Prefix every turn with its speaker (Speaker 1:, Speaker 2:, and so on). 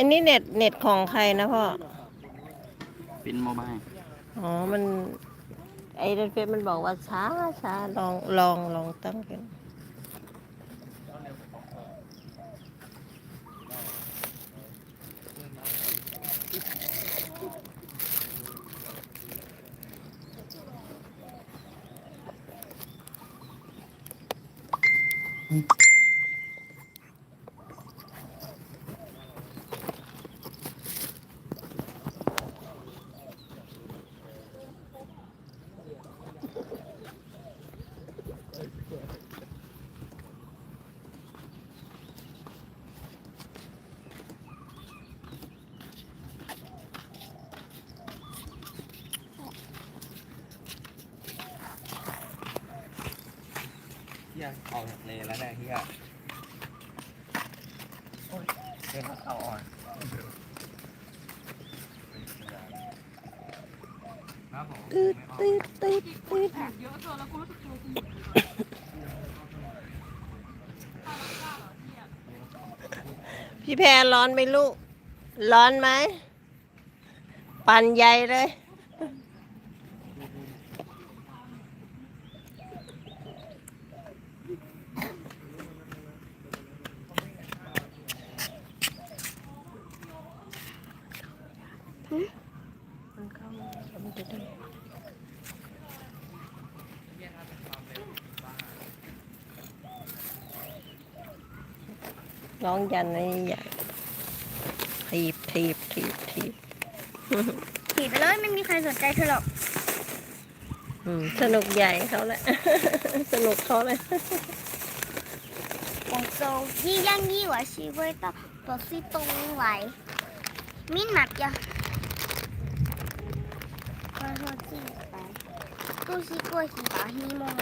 Speaker 1: อันนี้เน็ตเน็ตของใครนะพ่อ
Speaker 2: เป็นโมบาย
Speaker 1: อ๋อ มัน ไอ้เดนเฟซมันบอกว่าช้าช้าลองลองลองตั้งกัน
Speaker 2: เฮี ยออกจากเลนแล้วเนี่ยเฮียโอ้ยเดินเอาอ่อน
Speaker 1: ตืดตืดตืดตืดพี่แพรร้อนไหมลูก ร้อนไหม ปั่นใหญ่เลย มันเข้ามันจะได้ร้องยันนี่ใหญ่ทีบทีบทีบทีบ
Speaker 3: ถีบไปเลยไม่มีใครสนใจเธอหรอก
Speaker 1: อืมสนุกใหญ่เขาแหละ สนุกเขาเลย
Speaker 3: 广州一样以为是味道，都是东来。闽南呀， 我说进来，都是过去把希望。